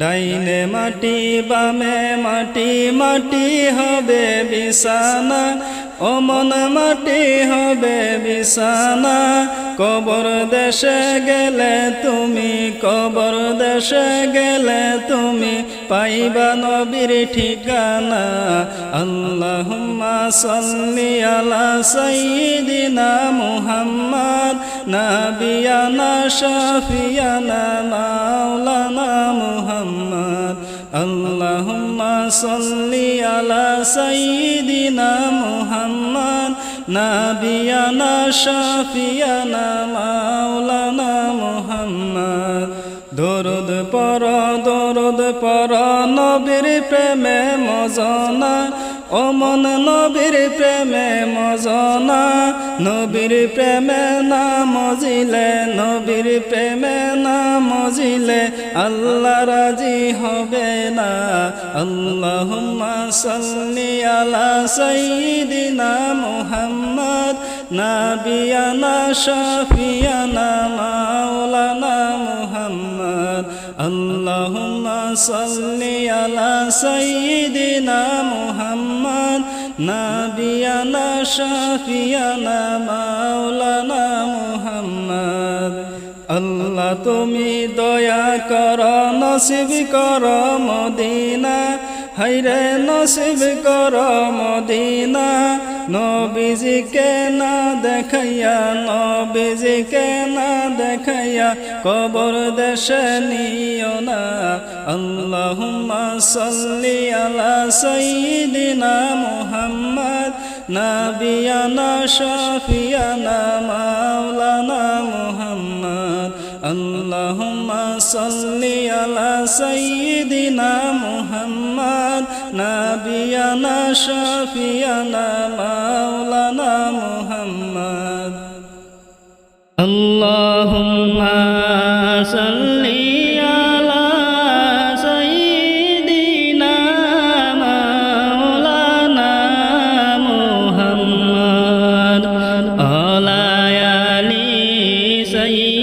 ডাইনে মাটি বামে মাটি মাটি হবে বিছানা অমন মাটি হবে বিছানা। কবর দেশে গেলে তুমি, কবর দেশে গেলে তুমি পাইবা নবীর ঠিকানা। আল্লাহুম্মা সাল্লি আলা সাইয়্যিদিনা মুহাম্মদ। নাবিয়ানা শাফিয়ানা মাওলানা মুহাম্মদ। আল্লাহুম্মা সাল্লি আলা সাইয়্যিদিনা মুহাম্মদ, নাবিয়ানা শাফিয়ানা মাওলানা মুহাম্মদ। দরুদ পর দরুদ পর নবীর প্রেমে মজনা অমন নবীর প্রেমে মজনা নবীর প্রেমে না মজিলে, নবীর প্রেমে না মজিলে, আল্লাহ রাজি হবে না। আল্লাহুম্মা সাল্লি আলা সাইয়্যিদিনা মুহাম্মদ, নাবিয়ানা শাফিয়ানা মাওলানা মুহাম্মদ। আল্লাহুম্মা সাল্লি আলা সাইয়্যিদিনা মুহাম্মদ নাবিয়ানা শাফিয়ানা, মাওলানা মুহাম্মদ। আল্লাহ তুমি দয়া কর, নসিব কর মদিনা। হাইরে নসিব কর মদিনা। নবীজিকে না দেখাইয়া, নবীজিকে না দেখাইয়া কবর দেশে নিও না। আল্লাহুম্মা সাল্লি আলা সাইয়্যিদিনা মুহাম্মদ, নাবিয়ানা শাফিয়ানা মাওলানা মুহাম্মদ। اللهم صل على سيدنا محمد نبينا شافينا مولانا محمد. اللهم صل على سيدنا مولانا محمد. على يالي سيدنا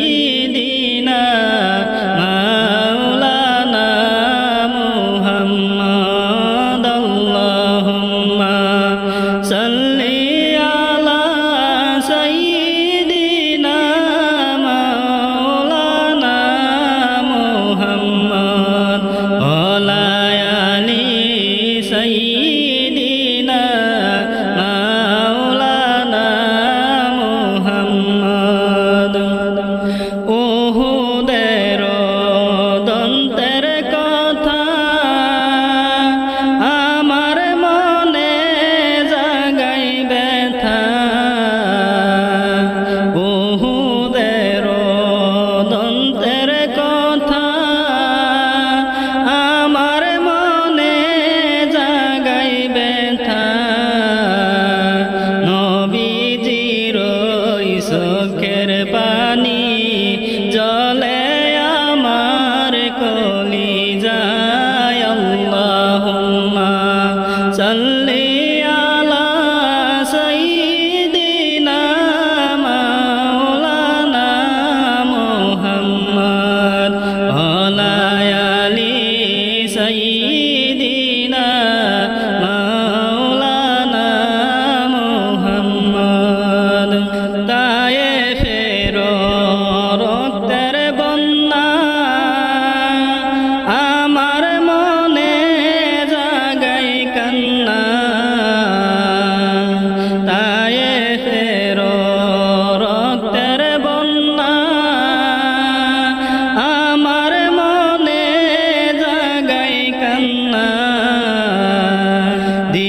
Okay.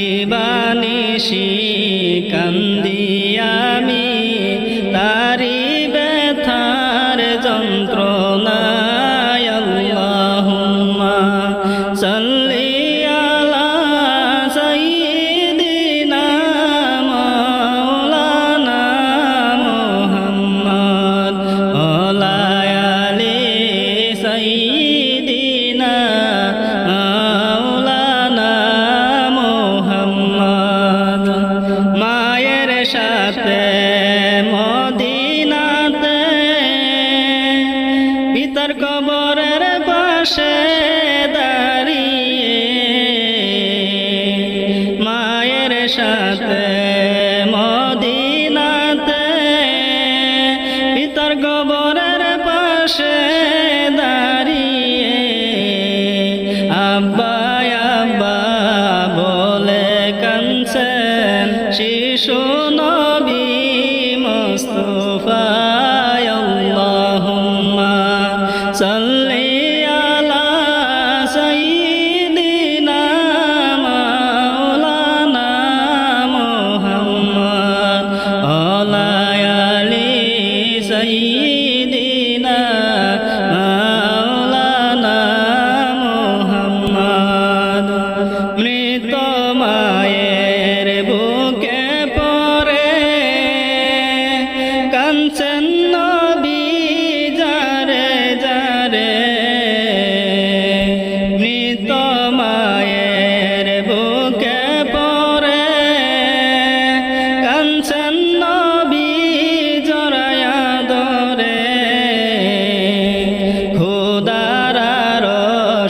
দিবানিশি কান্দি সাথে মদিনাতে পিতার গোবরের পাশে দাঁড়িয়ে আব্বা আব্বা বলে কানছেন শিশু নবী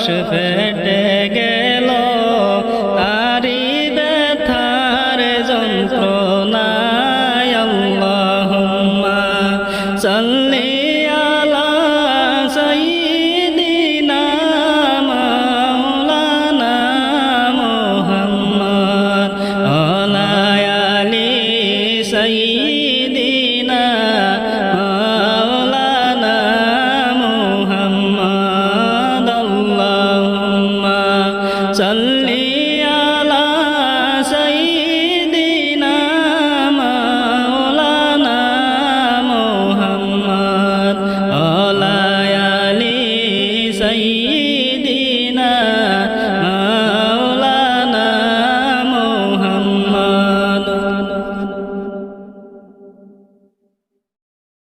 学会